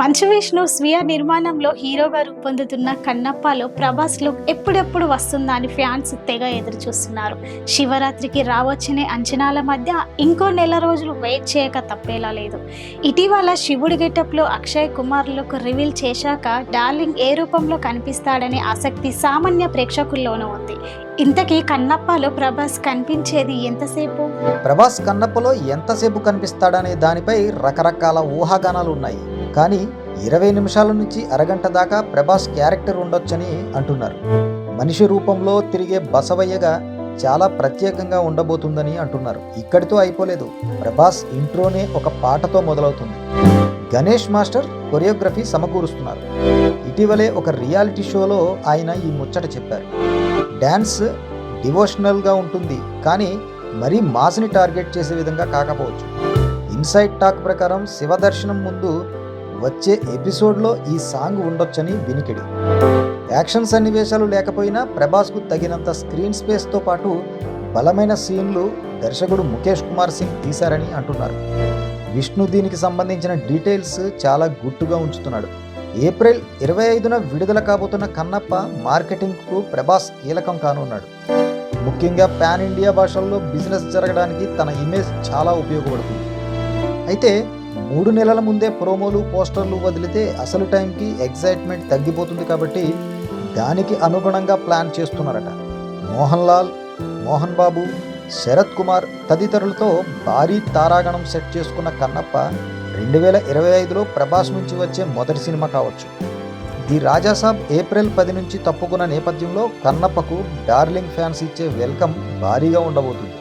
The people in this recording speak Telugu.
మంచు విష్ణు స్వీయ నిర్మాణంలో హీరోగా రూపొందుతున్న కన్నప్పలో ప్రభాస్ లుక్ ఎప్పుడెప్పుడు వస్తుందా అని ఫ్యాన్స్ తెగ ఎదురు చూస్తున్నారు శివరాత్రికి రావచ్చనే అంచనాల మధ్య ఇంకో నెల రోజులు వెయిట్ చేయక తప్పేలా లేదు. ఇటీవల శివుడి గెటప్లో అక్షయ్ కుమార్ లుక్ రివీల్ చేశాక డార్లింగ్ ఏ రూపంలో కనిపిస్తాడనే ఆసక్తి సామాన్య ప్రేక్షకుల్లోనూ ఉంది. ఇంతకీ కన్నప్పలో ప్రభాస్ కనిపించేది ఎంతసేపు? ప్రభాస్ కన్నప్పలో ఎంతసేపు కనిపిస్తాడనే దానిపై రకరకాల ఊహాగానాలు ఉన్నాయి. కానీ ఇరవై నిమిషాల నుంచి అరగంట దాకా ప్రభాస్ క్యారెక్టర్ ఉండొచ్చని అంటున్నారు. మనిషి రూపంలో తిరిగే బసవయ్యగా చాలా ప్రత్యేకంగా ఉండబోతుందని అంటున్నారు. ఇక్కడితో అయిపోలేదు. ప్రభాస్ ఇంట్రోనే ఒక పాటతో మొదలవుతుంది. గణేష్ మాస్టర్ కొరియోగ్రఫీ సమకూరుస్తున్నారు. ఇటీవలే ఒక రియాలిటీ షోలో ఆయన ఈ ముచ్చట చెప్పారు. డ్యాన్స్ డివోషనల్గా ఉంటుంది. కానీ మరీ మాస్ని టార్గెట్ చేసే విధంగా కాకపోవచ్చు. ఇన్సైడ్ టాక్ ప్రకారం శివ దర్శనం ముందు వచ్చే ఎపిసోడ్లో ఈ సాంగ్ ఉండొచ్చని వినికిడి. యాక్షన్ సన్నివేశాలు లేకపోయినా ప్రభాస్కు తగినంత స్క్రీన్ స్పేస్తో పాటు బలమైన సీన్లు దర్శకుడు ముఖేష్ కుమార్ సింగ్ తీశారని అంటున్నారు. విష్ణు దీనికి సంబంధించిన డీటెయిల్స్ చాలా గుట్టుగా ఉంచుతున్నాడు. ఏప్రిల్ ఇరవై ఐదున విడుదల కాబోతున్న కన్నప్ప మార్కెటింగ్కు ప్రభాస్ కీలకం కానున్నాడు. ముఖ్యంగా పాన్ ఇండియా భాషల్లో బిజినెస్ జరగడానికి తన ఇమేజ్ చాలా ఉపయోగపడుతుంది. అయితే మూడు నెలల ముందే ప్రోమోలు పోస్టర్లు వదిలితే అసలు టైంకి ఎగ్జైట్మెంట్ తగ్గిపోతుంది కాబట్టి దానికి అనుగుణంగా ప్లాన్ చేస్తున్నారట. మోహన్ లాల్ మోహన్ బాబు శరత్ కుమార్ తదితరులతో భారీ తారాగణం సెట్ చేసుకున్న కన్నప్ప రెండు వేల ఇరవై ఐదులో ప్రభాస్ నుంచి వచ్చే మొదటి సినిమా కావచ్చు. ది రాజాసాబ్ ఏప్రిల్ పది నుంచి తప్పుకున్న నేపథ్యంలో కన్నప్పకు డార్లింగ్ ఫ్యాన్స్ ఇచ్చే వెల్కమ్ భారీగా ఉండబోతుంది.